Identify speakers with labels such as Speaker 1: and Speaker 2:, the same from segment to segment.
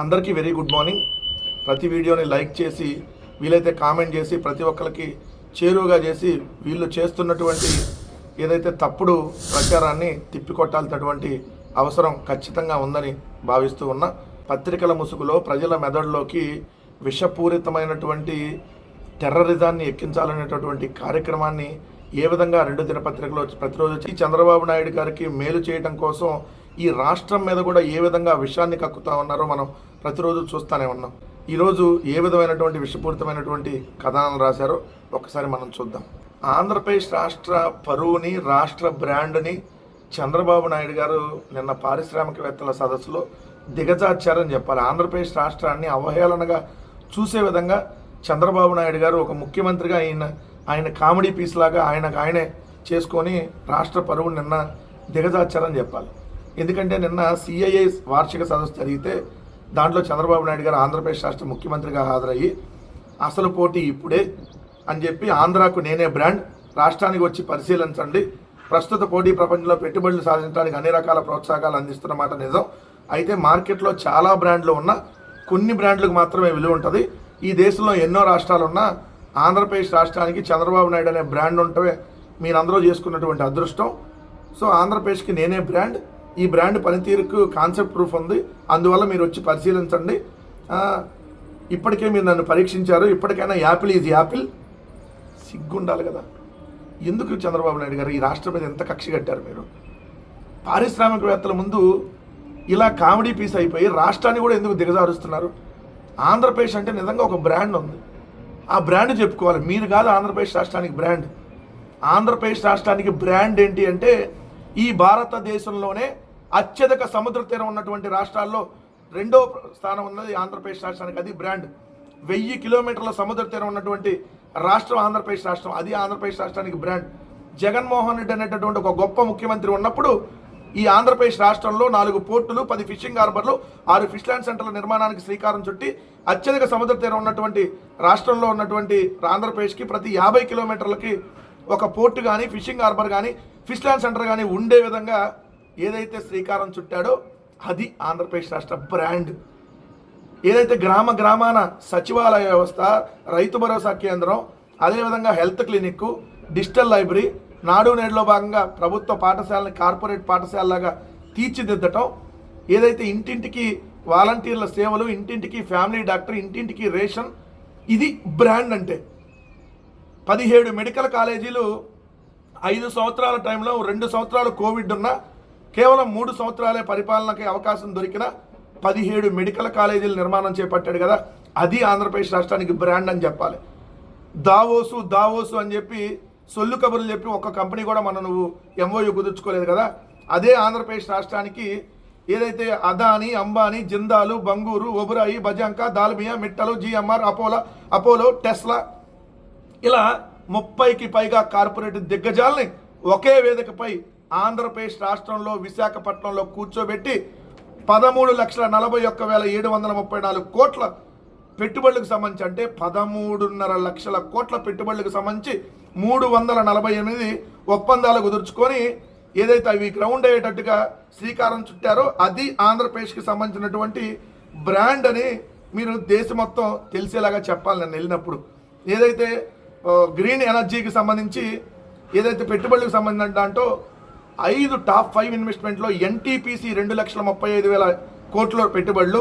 Speaker 1: అందరికీ very good morning. ప్రతి వీడియోని లైక్ చేసి వీలైతే కామెంట్ చేసి ప్రతి ఒక్కరికి చేరువుగా చేసి వీళ్ళు చేస్తున్నటువంటి ఏదైతే తప్పుడు ప్రచారాన్ని తిప్పికొట్టాల్సినటువంటి అవసరం ఖచ్చితంగా ఉందని భావిస్తూ ఉన్నా పత్రికల ముసుగులో ప్రజల మెదడులోకి విషపూరితమైనటువంటి టెర్రరిజాన్ని ఎక్కించాలనేటటువంటి కార్యక్రమాన్ని ఏ విధంగా రెండు దినపత్రికలు ప్రతిరోజు వచ్చి చంద్రబాబు నాయుడు గారికి మేలు చేయడం కోసం ఈ రాష్ట్రం మీద కూడా ఏ విధంగా విషాన్ని కక్కుతా ఉన్నారో మనం ప్రతిరోజు చూస్తూనే ఉన్నాం. ఈరోజు ఏ విధమైనటువంటి విషపూరితమైనటువంటి కథనాలు రాశారో ఒకసారి మనం చూద్దాం. ఆంధ్రప్రదేశ్ రాష్ట్ర పరువుని రాష్ట్ర బ్రాండ్ని చంద్రబాబు నాయుడు గారు నిన్న పారిశ్రామికవేత్తల సదస్సులో దిగజార్చారని చెప్పాలి. ఆంధ్రప్రదేశ్ రాష్ట్రాన్ని అవహేళనగా చూసే విధంగా చంద్రబాబు నాయుడు గారు ఒక ముఖ్యమంత్రిగా ఆయన ఆయన కామెడీ పీస్ లాగా ఆయనకు ఆయనే చేసుకొని రాష్ట్ర పరువు నిన్న దిగజార్చారని చెప్పాలి. ఎందుకంటే నిన్న సిఐఏ వార్షిక సదస్సు జరిగితే దాంట్లో చంద్రబాబు నాయుడు గారు ఆంధ్రప్రదేశ్ రాష్ట్ర ముఖ్యమంత్రిగా హాజరయ్యి అసలు పోటీ ఇప్పుడే అని చెప్పి ఆంధ్రాకు నేనే బ్రాండ్ రాష్ట్రానికి వచ్చి పరిశీలించండి. ప్రస్తుత పోటీ ప్రపంచంలో పెట్టుబడులు సాధించడానికి అన్ని రకాల ప్రోత్సాహకాలు అందిస్తున్న మాట నిజం. అయితే మార్కెట్లో చాలా బ్రాండ్లు ఉన్న కొన్ని బ్రాండ్లకు మాత్రమే విలువ ఉంటుంది. ఈ దేశంలో ఎన్నో రాష్ట్రాలు ఉన్నా ఆంధ్రప్రదేశ్ రాష్ట్రానికి చంద్రబాబు నాయుడు అనే బ్రాండ్ ఉంటే మీరందరూ చేసుకున్నటువంటి అదృష్టం. సో ఆంధ్రప్రదేశ్కి నేనే బ్రాండ్ ఈ బ్రాండ్ పనితీరుకు కాన్సెప్ట్ ప్రూఫ్ ఉంది. అందువల్ల మీరు వచ్చి పరిశీలించండి. ఇప్పటికే మీరు నన్ను పరీక్షించారు. ఇప్పటికైనా యాపిల్ ఈజ్ యాపిల్. సిగ్గుండాలి కదా. ఎందుకు చంద్రబాబు నాయుడు గారు ఈ రాష్ట్రం మీద ఎంత కక్ష కట్టారు మీరు? పారిశ్రామికవేత్తల ముందు ఇలా కామెడీ పీస్ అయిపోయి రాష్ట్రాన్ని కూడా ఎందుకు దిగజారుస్తున్నారు? ఆంధ్రప్రదేశ్ అంటే నిజంగా ఒక బ్రాండ్ ఉంది. ఆ బ్రాండ్ చెప్పుకోవాలి. మీరు కాదు ఆంధ్రప్రదేశ్ రాష్ట్రానికి బ్రాండ్. ఆంధ్రప్రదేశ్ రాష్ట్రానికి బ్రాండ్ ఏంటి అంటే ఈ భారతదేశంలోనే అత్యధిక సముద్ర తీరం ఉన్నటువంటి రాష్ట్రాల్లో రెండో స్థానం ఉన్నది ఆంధ్రప్రదేశ్ రాష్ట్రానికి. అది బ్రాండ్. వెయ్యి కిలోమీటర్ల సముద్ర తీరం ఉన్నటువంటి రాష్ట్రం ఆంధ్రప్రదేశ్ రాష్ట్రం. అది ఆంధ్రప్రదేశ్ రాష్ట్రానికి బ్రాండ్. జగన్మోహన్ రెడ్డి అనేటటువంటి ఒక గొప్ప ముఖ్యమంత్రి ఉన్నప్పుడు ఈ ఆంధ్రప్రదేశ్ రాష్ట్రంలో నాలుగు పోర్టులు పది ఫిషింగ్ హార్బర్లు ఆరు ఫిష్ ల్యాండ్ సెంటర్ల నిర్మాణానికి శ్రీకారం చుట్టి అత్యధిక సముద్ర తీరం ఉన్నటువంటి రాష్ట్రంలో ఉన్నటువంటి ఆంధ్రప్రదేశ్కి ప్రతి యాభై కిలోమీటర్లకి ఒక పోర్టు కానీ ఫిషింగ్ హార్బర్ కానీ ఫిష్ ల్యాండ్ సెంటర్ కానీ ఉండే విధంగా ఏదైతే శ్రీకారం చుట్టాడో అది ఆంధ్రప్రదేశ్ రాష్ట్ర బ్రాండ్. ఏదైతే గ్రామ గ్రామాన సచివాలయ వ్యవస్థ రైతు భరోసా కేంద్రం అదేవిధంగా హెల్త్ క్లినిక్ డిజిటల్ లైబ్రరీ నాడు నేడులో భాగంగా ప్రభుత్వ పాఠశాలని కార్పొరేట్ పాఠశాలలాగా తీర్చిదిద్దటం ఏదైతే ఇంటింటికి వాలంటీర్ల సేవలు ఇంటింటికి ఫ్యామిలీ డాక్టర్ ఇంటింటికి రేషన్ ఇది బ్రాండ్ అంటే. పదిహేడు మెడికల్ కాలేజీలు ఐదు సంవత్సరాల టైంలో రెండు సంవత్సరాలు కోవిడ్ ఉన్న కేవలం మూడు సంవత్సరాలే పరిపాలనకి అవకాశం దొరికిన పదిహేడు మెడికల్ కాలేజీల నిర్మాణం చేపట్టాడు కదా అది ఆంధ్రప్రదేశ్ రాష్ట్రానికి బ్రాండ్ అని చెప్పాలి. దావోసు దావోసు అని చెప్పి సొల్లు కబుర్లు చెప్పి ఒక్క కంపెనీ కూడా మనం నువ్వు ఎంఓయూ కుదుర్చుకోలేదు కదా అదే ఆంధ్రప్రదేశ్ రాష్ట్రానికి ఏదైతే Adani Ambani జిందాలు Bangur Oberoi బజాంకా Dalmia Mittal GMR Apollo Apollo Tesla ఇలా ముప్పైకి పైగా కార్పొరేట్ దిగ్గజాలని ఒకే వేదికపై ఆంధ్రప్రదేశ్ రాష్ట్రంలో విశాఖపట్నంలో కూర్చోబెట్టి పదమూడు లక్షల నలభై ఒక్క వేల ఏడు వందల ముప్పై నాలుగు కోట్ల పెట్టుబడులకు సంబంధించి అంటే పదమూడున్నర లక్షల కోట్ల పెట్టుబడులకు సంబంధించి మూడు వందల నలభై ఎనిమిది ఒప్పందాలు కుదుర్చుకొని ఏదైతే అవి గ్రౌండ్ అయ్యేటట్టుగా శ్రీకారం చుట్టారో అది ఆంధ్రప్రదేశ్కి సంబంధించినటువంటి బ్రాండ్ అని మీరు దేశం మొత్తం తెలిసేలాగా చెప్పాలి నేను వెళ్ళినప్పుడు. ఏదైతే గ్రీన్ ఎనర్జీకి సంబంధించి ఏదైతే పెట్టుబడులకు సంబంధించిన దాంట్లో ఐదు టాప్ ఫైవ్ ఇన్వెస్ట్మెంట్లో ఎన్టీపీసీ రెండు లక్షల ముప్పై ఐదు వేల కోట్ల పెట్టుబడులు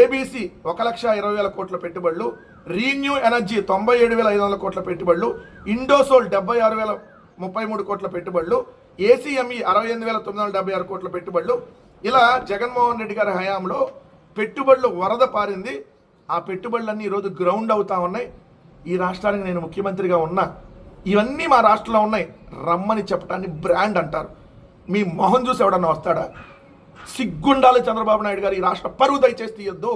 Speaker 1: ఏబీసీ ఒక లక్ష ఇరవై వేల కోట్ల పెట్టుబడులు రీన్యూ ఎనర్జీ తొంభై ఏడు వేల ఐదు వందల కోట్ల పెట్టుబడులు ఇండోసోల్ డెబ్బై ఆరు వేల ముప్పై మూడు కోట్ల పెట్టుబడులు ఏసీఎంఈ అరవై ఎనిమిది వేల తొమ్మిది వందల డెబ్బై ఆరు కోట్ల పెట్టుబడులు. ఇలా జగన్మోహన్ రెడ్డి గారి హయాంలో పెట్టుబడులు వరద పారింది. ఆ పెట్టుబడులన్నీ ఈరోజు గ్రౌండ్ అవుతా ఉన్నాయి. ఈ రాష్ట్రానికి నేను ముఖ్యమంత్రిగా ఉన్నా. ఇవన్నీ మా రాష్ట్రంలో ఉన్నాయి. రమ్మని చెప్పడాన్ని బ్రాండ్ అంటారు. మీ మొహం చూసి ఎవడన్నా వస్తాడా? సిగ్గుండాలి చంద్రబాబు నాయుడు గారు ఈ రాష్ట్ర పరువు దయచేసి తీయొద్దు.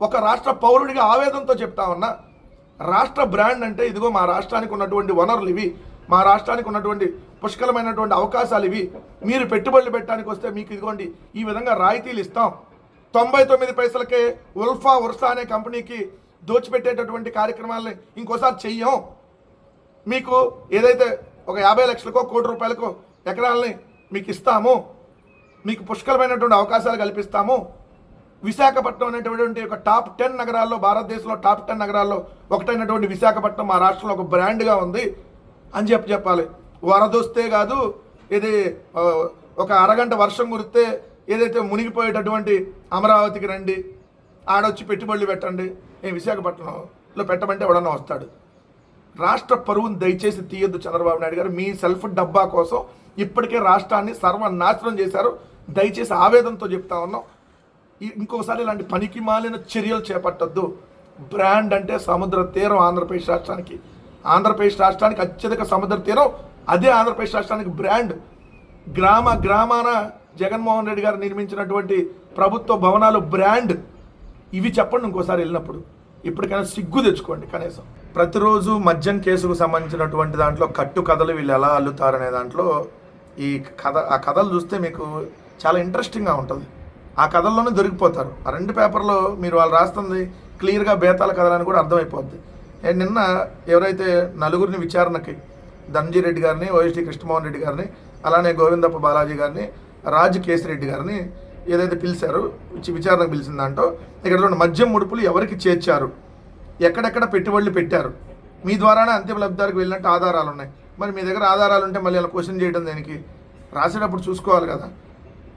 Speaker 1: ఒక రాష్ట్ర పౌరుడిగా ఆవేదనతో చెప్తా ఉన్నా రాష్ట్ర బ్రాండ్ అంటే ఇదిగో మా రాష్ట్రానికి ఉన్నటువంటి వనరులు ఇవి మా రాష్ట్రానికి ఉన్నటువంటి పుష్కలమైనటువంటి అవకాశాలు ఇవి. మీరు పెట్టుబడులు పెట్టడానికి వస్తే మీకు ఇదిగోండి ఈ విధంగా రాయితీలు ఇస్తాం. తొంభై తొమ్మిది పైసలకే ఉల్ఫా ఉర్సా అనే కంపెనీకి దోచిపెట్టేటటువంటి కార్యక్రమాలని ఇంకోసారి చెయ్యం. మీకు ఏదైతే ఒక యాభై లక్షలకో కోటి రూపాయలకో ఎకరాలని మీకు ఇస్తాము మీకు పుష్కలమైనటువంటి అవకాశాలు కల్పిస్తాము. విశాఖపట్నం అనేటువంటి ఒక టాప్ టెన్ నగరాల్లో భారతదేశంలో టాప్ టెన్ నగరాల్లో ఒకటైనటువంటి విశాఖపట్నం మా రాష్ట్రంలో ఒక బ్రాండ్గా ఉంది అని చెప్పి చెప్పాలి. వరదొస్తే కాదు ఇది ఒక అరగంట వర్షం కురిస్తే ఏదైతే మునిగిపోయేటటువంటి అమరావతికి రండి ఆడొచ్చి పెట్టుబడులు పెట్టండి ఏ విశాఖపట్నంలో పెట్టమంటే ఎవడన్నా వస్తాడు. రాష్ట్ర పరువును దయచేసి తీయొద్దు చంద్రబాబు నాయుడు గారు మీ సెల్ఫ్ డబ్బా కోసం ఇప్పటికే రాష్ట్రాన్ని సర్వనాశనం చేశారు. దయచేసి ఆవేదనతో చెప్తా ఉన్నాం. ఇంకోసారి ఇలాంటి పనికి మాలిన చర్యలు చేపట్టద్దు. బ్రాండ్ అంటే సముద్ర తీరం ఆంధ్రప్రదేశ్ రాష్ట్రానికి. ఆంధ్రప్రదేశ్ రాష్ట్రానికి అత్యధిక సముద్ర తీరం అదే ఆంధ్రప్రదేశ్ రాష్ట్రానికి బ్రాండ్. గ్రామ గ్రామాన జగన్మోహన్ రెడ్డి గారు నిర్మించినటువంటి ప్రభుత్వ భవనాలు బ్రాండ్. ఇవి చెప్పండి ఇంకోసారి వెళ్ళినప్పుడు. ఇప్పటికైనా సిగ్గు తెచ్చుకోండి కనీసం. ప్రతిరోజు మద్యం కేసుకు సంబంధించినటువంటి దాంట్లో కట్టు కథలు వీళ్ళు ఎలా అల్లుతారనే దాంట్లో ఈ కథ ఆ కథలు చూస్తే మీకు చాలా ఇంట్రెస్టింగ్గా ఉంటుంది. ఆ కథల్లోనే దొరికిపోతారు. ఆ రెండు పేపర్లో మీరు వాళ్ళు రాస్తుంది క్లియర్గా బేతాల కథలని కూడా అర్థమైపోద్ది. నిన్న ఎవరైతే నలుగురిని విచారణకి ధనంజీ రెడ్డి గారిని వైఎస్టీ కృష్ణమోహన్ రెడ్డి గారిని అలానే గోవిందప్ప బాలాజీ గారిని రాజు కేసిరెడ్డి గారిని ఏదైతే పిలిచారు విచారణకు పిలిచిన దాంట్లో ఇక్కడ రెండు మద్యం ముడుపులు ఎవరికి చేర్చారు? ఎక్కడెక్కడ పెట్టుబడులు పెట్టారు? మీ ద్వారానే అంతిమ లబ్ధిదారికి వెళ్ళినట్టు ఆధారాలు ఉన్నాయి మరి మీ దగ్గర ఆధారాలు ఉంటే మళ్ళీ అలా క్వశ్చన్ చేయడం దానికి? రాసేటప్పుడు చూసుకోవాలి కదా.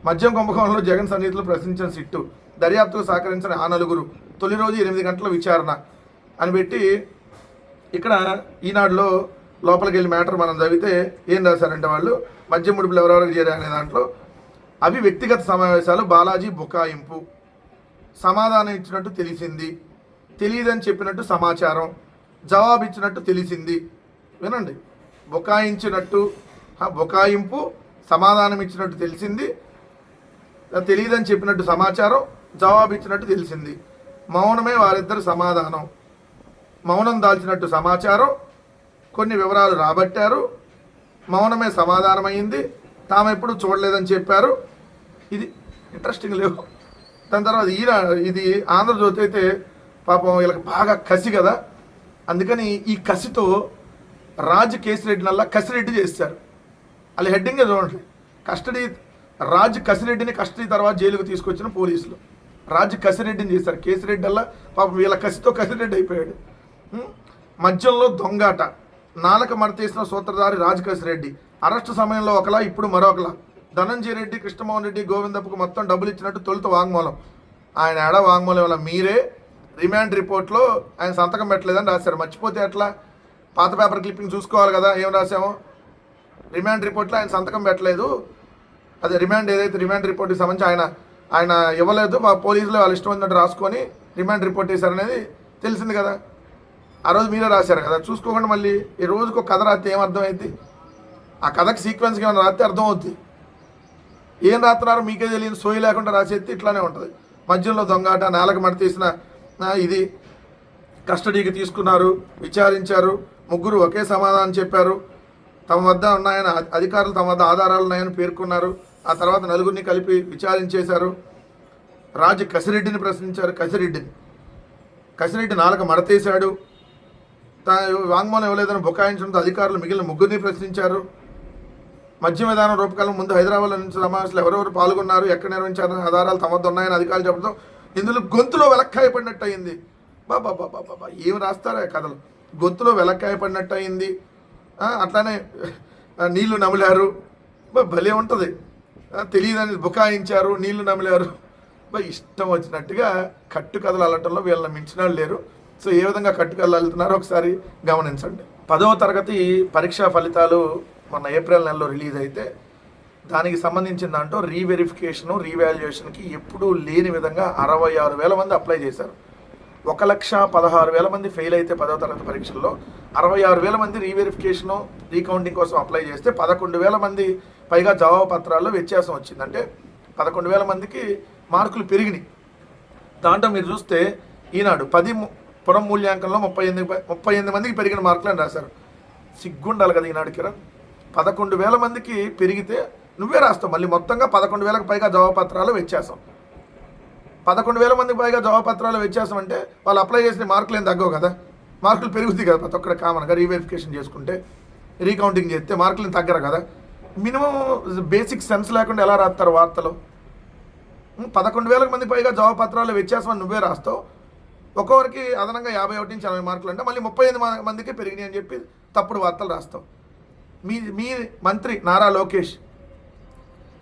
Speaker 1: మద్యం కుంభకోణంలో జగన్ సన్నిహితులు ప్రశ్నించిన సిట్టు దర్యాప్తుకు సహకరించిన ఆ నలుగురు తొలి రోజు ఎనిమిది గంటల విచారణ అని పెట్టి ఇక్కడ ఈనాడులో లోపలికి వెళ్ళి మ్యాటర్ మనం చదివితే ఏం రాశారంటే వాళ్ళు మద్యం ముడుపులు ఎవరెవరికి చేరారు అనే దాంట్లో అవి వ్యక్తిగత సమావేశాలు బాలాజీ బుకాయింపు సమాధానం ఇచ్చినట్టు తెలిసింది. తెలియదని చెప్పినట్టు సమాచారం. జవాబు ఇచ్చినట్టు తెలిసింది. వినండి. బుకాయించినట్టు బుకాయింపు సమాధానం ఇచ్చినట్టు తెలిసింది తెలియదని చెప్పినట్టు సమాచారం జవాబు ఇచ్చినట్టు తెలిసింది. మౌనమే వారిద్దరు సమాధానం. మౌనం దాల్చినట్టు సమాచారం కొన్ని వివరాలు రాబట్టారు. మౌనమే సమాధానమైంది తాము ఎప్పుడు చూడలేదని చెప్పారు. ఇది ఇంట్రెస్టింగ్ లేవు. దాని తర్వాత ఈయన ఇది ఆంధ్రజ్యోతి అయితే పాపం వీళ్ళకి బాగా కసి కదా. అందుకని ఈ కసితో రాజ్ కేసిరెడ్డినల్లా కసిరెడ్డి చేశారు. వాళ్ళ హెడ్డింగ్ చూడండి. కస్టడీ రాజ్ కసిరెడ్డిని కస్టడీ తర్వాత జైలుకు తీసుకొచ్చిన పోలీసులు. రాజ్ కసిరెడ్డిని చేశారు. కేసిరెడ్డి అలా పాపం వీళ్ళ కసితో కసిరెడ్డి అయిపోయాడు. ఉం? మద్యంలో దొంగాట. నాలుక మరతీసిన సూత్రధారి రాజ్ కసిరెడ్డి. అరెస్టు సమయంలో ఒకలా ఇప్పుడు మరొకలా. ధనంజయ రెడ్డి కృష్ణమోహన్ రెడ్డి గోవిందప్పకు మొత్తం డబ్బులు ఇచ్చినట్టు తొలుత వాంగ్మూలం. ఆయన ఏడా వాంగ్మూలం? వల్ల మీరే రిమాండ్ రిపోర్ట్లో ఆయన సంతకం పెట్టలేదని రాశారు. మర్చిపోతే ఎట్లా? పాత పేపర్ క్లిప్పింగ్ చూసుకోవాలి కదా ఏం రాసామో రిమాండ్ రిపోర్ట్లో ఆయన సంతకం పెట్టలేదు. అదే రిమాండ్ ఏదైతే రిమాండ్ రిపోర్ట్కి సంబంధించి ఆయన ఆయన ఇవ్వలేదు. మా పోలీసులు వాళ్ళు ఇష్టం వచ్చినట్టు రాసుకొని రిమాండ్ రిపోర్ట్ చేశారనేది తెలిసింది కదా. ఆ రోజు మీరే రాశారు కదా. చూసుకోకుండా మళ్ళీ ఈ రోజుకు ఒక కథ రాస్తే ఏం ఆ కథకు సీక్వెన్స్కి ఏమైనా రాస్తే అర్థం అవుద్ది ఏం రాస్తున్నారు మీకే తెలియదు. సోయి లేకుండా రాసేస్తే ఇట్లానే ఉంటుంది. మధ్యలో దొంగాట నేలకు మడి తీసిన ఇది కస్టడీకి తీసుకున్నారు విచారించారు. ముగ్గురు ఒకే సమాధానం చెప్పారు. తమ వద్ద ఉన్నాయని అధికారులు తమ వద్ద ఆధారాలు ఉన్నాయని పేర్కొన్నారు. ఆ తర్వాత నలుగురిని కలిపి విచారించేశారు రాజు కసిరెడ్డిని ప్రశ్నించారు. కసిరెడ్డిని కసిరెడ్డి నాలుక మడతేశాడు. తన వాంగ్మూలం ఇవ్వలేదని బుకాయించడంతో అధికారులు మిగిలిన ముగ్గురిని ప్రశ్నించారు. మద్య విధానం రూపకల్పన ముందు హైదరాబాద్లో నుంచి సమావేశాలు ఎవరెవరు పాల్గొన్నారు ఎక్కడ నిర్వహించారు ఆధారాలు తమ వద్ద ఉన్నాయని అధికారులు చెప్పడంతో ఇందులో గొంతులో వెలక్కాయ పడినట్టు అయింది బాబా బాబా బాబా ఏం రాస్తారా కథలు? గొంతులో వెలక్కాయ పడినట్టు అయింది అట్లానే నీళ్ళు నమిలారు. భలే ఉంటుంది. తెలియదని బుకాయించారు నీళ్ళు నమిలారు. ఇష్టం వచ్చినట్టుగా కట్టు కథలు అల్లటంలో వీళ్ళని మించిన వాళ్ళు లేరు. సో ఏ విధంగా కట్టు కథలు అల్లుతున్నారో ఒకసారి గమనించండి. పదవ తరగతి పరీక్షా ఫలితాలు మొన్న ఏప్రిల్ నెలలో రిలీజ్ అయితే దానికి సంబంధించిన దాంట్లో రీవెరిఫికేషను రీవాల్యుయేషన్కి ఎప్పుడూ లేని విధంగా అరవై ఆరు వేల మంది అప్లై చేశారు. ఒక లక్ష పదహారు వేల మంది ఫెయిల్ అయితే పదవ తరగతి పరీక్షల్లో అరవై ఆరు వేల మంది రీవెరిఫికేషన్ రీకౌంటింగ్ కోసం అప్లై చేస్తే పదకొండు వేల మంది పైగా జవాబు పత్రాల్లో వ్యత్యాసం వచ్చింది. అంటే పదకొండు వేల మందికి మార్కులు పెరిగినాయి. దాంట్లో మీరు చూస్తే ఈనాడు పది పురం మూల్యాంకంలో ముప్పై ఎనిమిది ముప్పై ఎనిమిది మందికి పెరిగిన మార్కులు అని రాశారు. సిగ్గుండాలి కదా ఈనాడు కిరణ్. పదకొండు వేల మందికి పెరిగితే నువ్వే రాస్తావు. మళ్ళీ మొత్తంగా పదకొండు వేలకు పైగా జవాబు పత్రాలు వ్యత్యాసం. పదకొండు వేల మందికి పైగా జవాబపత్రాలు వ్యత్యాసం అంటే వాళ్ళు అప్లై చేసిన మార్కులు ఏం తగ్గవు కదా. మార్కులు పెరుగుతాయి కదా ప్రతి ఒక్కటి కామన్గా రీవెరిఫికేషన్ చేసుకుంటే రీకౌంటింగ్ చేస్తే మార్కులు తగ్గరు కదా. మినిమం బేసిక్ సెన్స్ లేకుండా ఎలా రాస్తారు వార్తలు? పదకొండు వేలకు మంది పైగా జవాబు పత్రాలు వ్యత్యాసం నువ్వే రాస్తావు. ఒక్కొక్కరికి అదనంగా యాభై ఒకటి నుంచి ఎనభై మార్కులు అంటే మళ్ళీ ముప్పై ఎనిమిది మందికి పెరిగినాయి అని చెప్పి తప్పుడు వార్తలు రాస్తావు. మీ మీ మంత్రి నారా లోకేష్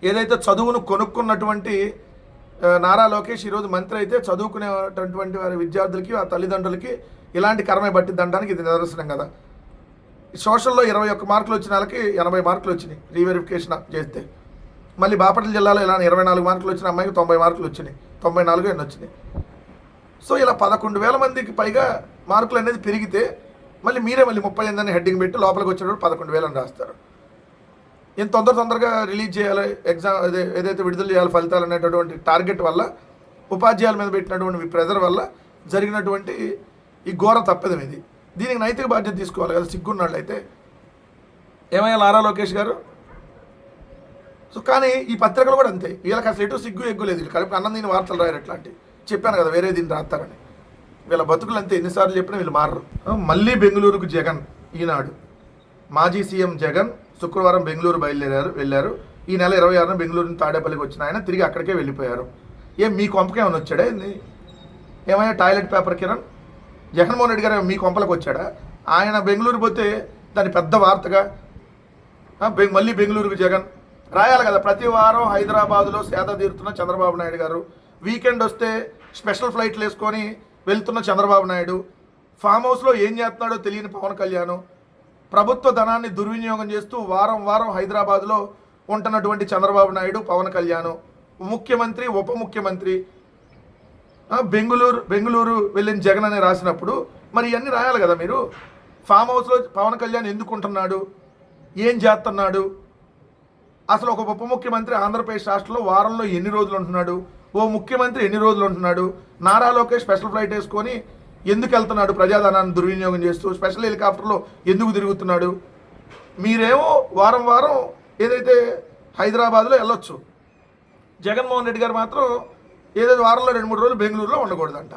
Speaker 1: ఏదైతే చదువును కొనుక్కున్నటువంటి నారా లోకేష్ ఈరోజు మంత్రి అయితే చదువుకునేటటువంటి వారి విద్యార్థులకి ఆ తల్లిదండ్రులకి ఇలాంటి కర్మే పట్టిద్దనడానికి ఇది నిదర్శనం కదా. సోషల్లో ఇరవై ఒక్క మార్కులు వచ్చిన వాళ్ళకి ఎనభై మార్కులు వచ్చినాయి రీవెరిఫికేషన్ చేస్తే. మళ్ళీ బాపట్ల జిల్లాలో ఇలా ఇరవై నాలుగు మార్కులు వచ్చిన అమ్మాయికి తొంభై మార్కులు వచ్చినాయి. తొంభై నాలుగు ఎన్ని వచ్చినాయి? సో ఇలా పదకొండు వేల మందికి పైగా మార్కులు అనేది పెరిగితే మళ్ళీ మీరే మళ్ళీ ముప్పై ఎనిమిది అని హెడ్డింగ్ పెట్టి లోపలికి వచ్చేటప్పుడు పదకొండు వేలని రాస్తారు. ఇంత తొందర తొందరగా రిలీజ్ చేయాలి ఎగ్జామ్ అదే ఏదైతే విడుదల చేయాలి ఫలితాలు అనేటటువంటి టార్గెట్ వల్ల ఉపాధ్యాయుల మీద పెట్టినటువంటి ప్రెజర్ వల్ల జరిగినటువంటి ఈ ఘోర తప్పిదం ఇది. దీనికి నైతిక బాధ్యత తీసుకోవాలి కదా సిగ్గున్నాళ్ళు అయితే ఏమయ్యా లారా లోకేష్ గారు? సో కానీ ఈ పత్రికలు కూడా అంతే. వీళ్ళకి అసలు ఎటు సిగ్గు ఎగ్గు లేదు. వీళ్ళు కడుపు అన్నం దీని వార్తలు రాయరు అట్లాంటివి చెప్పాను కదా వేరే దీన్ని రాస్తారని. వీళ్ళ బతుకులు అంతే. ఎన్నిసార్లు చెప్పినా వీళ్ళు మారరు. మళ్ళీ బెంగళూరుకు జగన్ ఈనాడు. మాజీ సీఎం జగన్ శుక్రవారం బెంగళూరు బయలుదేరారు వెళ్ళారు. ఈ నెల ఇరవై ఆరున బెంగళూరు నుంచి తాడేపల్లికి వచ్చిన ఆయన తిరిగి అక్కడికే వెళ్ళిపోయారు. ఏం మీ కొంపకేమైనా వచ్చాడా ఏంది? ఏమైనా టాయిలెట్ పేపర్ కిరణ్? జగన్మోహన్ రెడ్డి గారు మీ కొంపలకు వచ్చాడా? ఆయన బెంగళూరు పోతే దాని పెద్ద వార్తగా మళ్ళీ బెంగళూరుకు జగన్. రాయాలి కదా ప్రతి వారం హైదరాబాదులో సేద తీరుతున్న చంద్రబాబు నాయుడు గారు. వీకెండ్ వస్తే స్పెషల్ ఫ్లైట్లు వేసుకొని వెళ్తున్న చంద్రబాబు నాయుడు. ఫామ్ హౌస్లో ఏం చేస్తున్నాడో తెలియని పవన్ కళ్యాణ్. ప్రభుత్వ ధనాన్ని దుర్వినియోగం చేస్తూ వారం వారం హైదరాబాద్లో ఉంటున్నటువంటి చంద్రబాబు నాయుడు పవన్ కళ్యాణ్ ముఖ్యమంత్రి ఉప ముఖ్యమంత్రి బెంగుళూరు బెంగుళూరు వెళ్ళిన జగన్ అని రాసినప్పుడు మరి ఇవన్నీ రాయాలి కదా మీరు? ఫామ్ హౌస్లో పవన్ కళ్యాణ్ ఎందుకుంటున్నాడు? ఏం చేస్తున్నాడు? అసలు ఒక ఉప ముఖ్యమంత్రి ఆంధ్రప్రదేశ్ రాష్ట్రంలో వారంలో ఎన్ని రోజులు ఉంటున్నాడు? ఓ ముఖ్యమంత్రి ఎన్ని రోజులు ఉంటున్నాడు? నారా లోకేష్ స్పెషల్ ఫ్లైట్ వేసుకొని ఎందుకు వెళ్తున్నాడు ప్రజాధనాన్ని దుర్వినియోగం చేస్తూ స్పెషల్ హెలికాప్టర్లో ఎందుకు తిరుగుతున్నాడు? మీరేమో వారం వారం ఏదైతే హైదరాబాద్లో వెళ్ళొచ్చు. జగన్మోహన్ రెడ్డి గారు మాత్రం ఏదైతే వారంలో రెండు మూడు రోజులు బెంగళూరులో ఉండకూడదంట.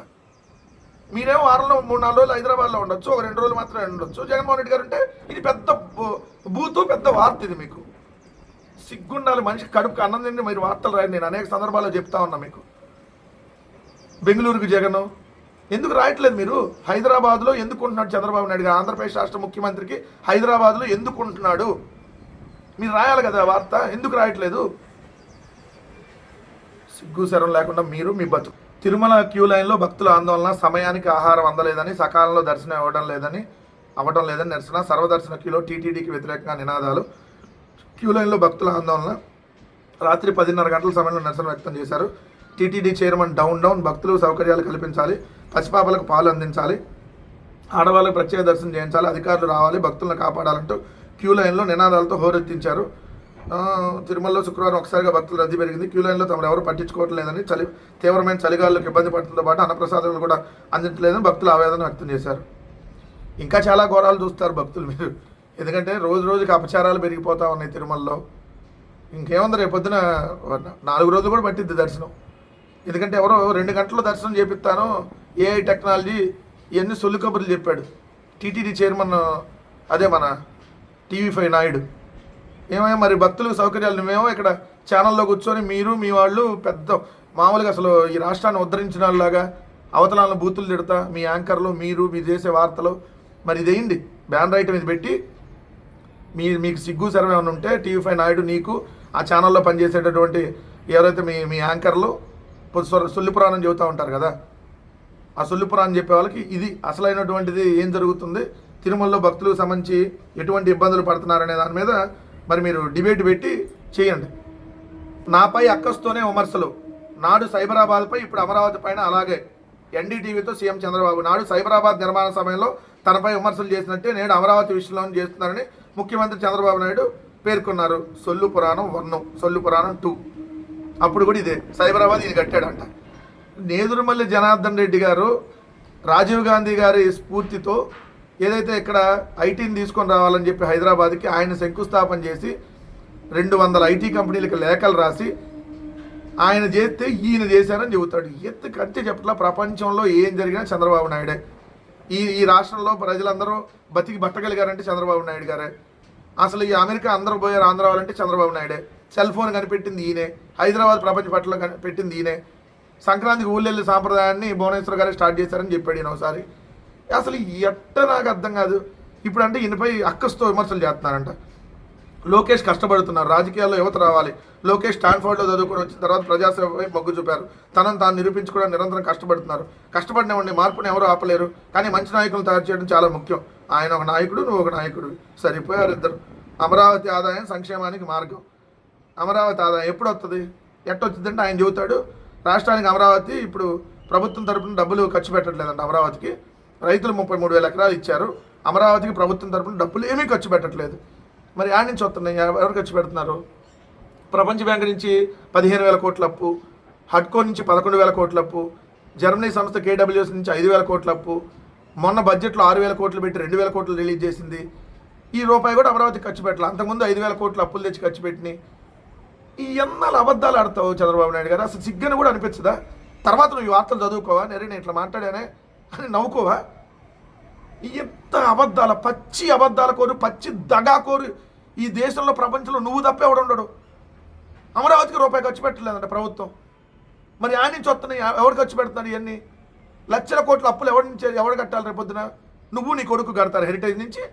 Speaker 1: మీరేమో వారంలో మూడు నాలుగు రోజులు హైదరాబాద్లో ఉండొచ్చు ఒక రెండు రోజులు మాత్రమే ఉండొచ్చు. జగన్మోహన్ రెడ్డి గారు అంటే ఇది పెద్ద బూ- బూతు పెద్ద వార్త ఇది మీకు. సిగ్గుండాలి మనిషి కడుపుకి అన్నం తిండి మీరు వార్తలు రాయండి. నేను అనేక సందర్భాల్లో చెప్తా ఉన్నా మీకు. బెంగళూరుకు జగన్ ఎందుకు రాయట్లేదు మీరు? హైదరాబాద్లో ఎందుకుంటున్నాడు చంద్రబాబు నాయుడు గారు? ఆంధ్రప్రదేశ్ రాష్ట్ర ముఖ్యమంత్రికి హైదరాబాద్లో ఎందుకుంటున్నాడు? మీరు రాయాలి కదా వార్త. ఎందుకు రాయట్లేదు? సిగ్గు శరం లేకుండా మీరు మీ బతు తిరుమల క్యూ లైన్లో భక్తుల ఆందోళన సమయానికి ఆహారం అందలేదని సకాలంలో దర్శనం ఇవ్వడం లేదని అవ్వడం లేదని నిరసన సర్వదర్శన క్యూలో టీటీడీకి వ్యతిరేకంగా నినాదాలు. క్యూ లైన్లో భక్తుల ఆందోళన రాత్రి పదిన్నర గంటల సమయంలో నిరసన వ్యక్తం చేశారు. టీటీడీ చైర్మన్ డౌన్ డౌన్ భక్తులు సౌకర్యాలు కల్పించాలి. పసిపాపలకు పాలు అందించాలి. ఆడవాళ్ళకి ప్రత్యేక దర్శనం చేయించాలి. అధికారులు రావాలి భక్తులను కాపాడాలంటూ క్యూ లైన్లో నినాదాలతో హోరెత్తించారు. తిరుమలలో శుక్రవారం ఒకసారిగా భక్తుల రద్దీ పెరిగింది. క్యూ లైన్లో తమరు ఎవరు పట్టించుకోవడం లేదని చలి తీవ్రమైన చలిగాలకు ఇబ్బంది పడుతుందో పాటు అన్నప్రసాదాలు కూడా అందించలేదని భక్తులు ఆవేదన వ్యక్తం చేశారు. ఇంకా చాలా ఘోరాలు చూస్తారు భక్తులు మీరు. ఎందుకంటే రోజు రోజుకి అపచారాలు పెరిగిపోతా ఉన్నాయి తిరుమలలో. ఇంకేముంది రేపు పొద్దున నాలుగు రోజులు కూడా పట్టిద్ది దర్శనం. ఎందుకంటే ఎవరో రెండు గంటల్లో దర్శనం చేపిస్తాను ఏఐ టెక్నాలజీ ఇవన్నీ సొల్లు కబుర్లు చెప్పాడు. టీటీడీ చైర్మన్ అదే మన టీవీ ఫైవ్ నాయుడు. ఏమయ్యా మరి భక్తులకు సౌకర్యాలు మేము ఇక్కడ ఛానల్లో కూర్చొని మీరు మీ వాళ్ళు పెద్ద మామూలుగా అసలు ఈ రాష్ట్రాన్ని ఉద్ధరించిన వాళ్ళలాగా అవతలాలను బూతులు తిడతా మీ యాంకర్లు మీరు మీరు చేసే వార్తలు. మరి ఇదేంటి బ్యాన్ రైట్ మీద పెట్టి మీ మీకు సిగ్గు సర్వే ఏమైనా ఉంటే టీవీ ఫైవ్ నాయుడు నీకు ఆ ఛానల్లో పనిచేసేటటువంటి ఎవరైతే మీ మీ యాంకర్లు పొద్దు సొల్లి పురాణం చెబుతూ ఉంటారు కదా. ఆ సొల్లి పురాణం చెప్పే వాళ్ళకి ఇది అసలైనటువంటిది ఏం జరుగుతుంది? తిరుమలలో భక్తులకు సంబంధించి ఎటువంటి ఇబ్బందులు పడుతున్నారనే దాని మీద మరి మీరు డిబేట్ పెట్టి చేయండి. నాపై అక్కస్తోనే విమర్శలు. నాడు సైబరాబాద్పై ఇప్పుడు అమరావతి పైన అలాగే ఎన్డీటీవీతో సీఎం చంద్రబాబు నాడు సైబరాబాద్ నిర్మాణ సమయంలో తనపై విమర్శలు చేసినట్టే నేడు అమరావతి విషయంలో చేస్తున్నారని ముఖ్యమంత్రి చంద్రబాబు నాయుడు పేర్కొన్నారు. సొల్లు పురాణం వన్ను సొల్లు పురాణం టూ. అప్పుడు కూడా ఇదే. సైబరాబాద్ ఇది కట్టాడంట. నేదురుమల్లి జనార్దన్ రెడ్డి గారు రాజీవ్ గాంధీ గారి స్ఫూర్తితో ఏదైతే ఇక్కడ ఐటీని తీసుకొని రావాలని చెప్పి హైదరాబాద్కి ఆయన శంకుస్థాపన చేసి రెండు వందల ఐటీ కంపెనీలకు లేఖలు రాసి ఆయన చేస్తే ఈయన చేశారని చెబుతాడు. ఎత్తు కంటే చెప్పట్లా ప్రపంచంలో ఏం జరిగినా చంద్రబాబు నాయుడే. ఈ ఈ రాష్ట్రంలో ప్రజలందరూ బతికి బట్టగలిగారంటే చంద్రబాబు నాయుడు గారే. అసలు ఈ అమెరికా అందరూ పోయారు ఆంధ్ర వాళ్ళంటే చంద్రబాబు నాయుడే. సెల్ ఫోన్ కనిపెట్టింది ఈయనే. హైదరాబాద్ ప్రపంచ పట్ల కనిపెట్టింది ఈయనే. సంక్రాంతికి ఊళ్ళెళ్ళి సాంప్రదాయాన్ని భువనేశ్వర్ గారే స్టార్ట్ చేశారని చెప్పాడు ఈయన ఒకసారి. అసలు ఎట్ట నాకు అర్థం కాదు. ఇప్పుడు అంటే ఈయనపై అక్కస్తో విమర్శలు చేస్తున్నారంట. లోకేష్ కష్టపడుతున్నారు. రాజకీయాల్లో యువత రావాలి. లోకేష్ స్టాన్ఫోర్డ్లో చదువుకొని వచ్చిన తర్వాత ప్రజాసేవపై మొగ్గు చూపారు. తనను తాను నిరూపించుకోవడానికి నిరంతరం కష్టపడుతున్నారు. కష్టపడినవ్వండి మార్పుని ఎవరు ఆపలేరు. కానీ మంచి నాయకులను తయారు చేయడం చాలా ముఖ్యం. ఆయన ఒక నాయకుడు నువ్వు ఒక నాయకుడు సరిపోయారు ఇద్దరు. అమరావతి ఆదాయం సంక్షేమానికి మార్గం. అమరావతి ఆదాయం ఎప్పుడు వస్తుంది ఎట్టొచ్చిందంటే ఆయన చెబుతాడు రాష్ట్రానికి అమరావతి ఇప్పుడు ప్రభుత్వం తరపున డబ్బులు ఖర్చు పెట్టట్లేదంట అమరావతికి. రైతులు ముప్పై మూడు వేల ఎకరాలు ఇచ్చారు. అమరావతికి ప్రభుత్వం తరపున డబ్బులు ఏమీ ఖర్చు పెట్టట్లేదు. మరి ఆడ నుంచి వస్తున్నాయి. ఎవరు ఖర్చు పెడుతున్నారు? ప్రపంచ బ్యాంక్ నుంచి పదిహేను వేల కోట్ల అప్పు హడ్కో నుంచి పదకొండు వేల కోట్ల అప్పు జర్మనీ సంస్థ కేడబ్ల్యూఎస్ నుంచి ఐదు వేల కోట్ల అప్పు మొన్న బడ్జెట్లో ఆరు వేల కోట్లు పెట్టి రెండు వేల కోట్లు రిలీజ్ చేసింది. ఈ రూపాయి కూడా అమరావతికి ఖర్చు పెట్టాలి. అంతకుముందు ఐదు వేల కోట్లు అప్పులు తెచ్చి ఖర్చు పెట్టినాయి. ఈ ఎన్నాళ్ళు అబద్ధాలు ఆడతావు చంద్రబాబు నాయుడు గారు? అసలు సిగ్గని కూడా అనిపించదా? తర్వాత నువ్వు ఈ వార్తలు చదువుకోవా? నేరే నేను ఇట్లా మాట్లాడానే అని నవ్వుకోవా? ఎంత అబద్ధాల పచ్చి అబద్ధాల కోరు పచ్చి దగాకోరు ఈ దేశంలో ప్రపంచంలో నువ్వు తప్పే ఎవడుండడు అమరావతికి రూపాయి ఖర్చు పెట్టలేదంట ప్రభుత్వం. మరి ఆయన నుంచి వస్తున్నాయి ఎవరు ఖర్చు పెడుతున్నారు ఇవన్నీ? లక్షల కోట్ల అప్పులు ఎవరి నుంచి ఎవరు కట్టాలి రేపొద్దున? నువ్వు నీ కొడుకు కడతారు హెరిటేజ్ నుంచి.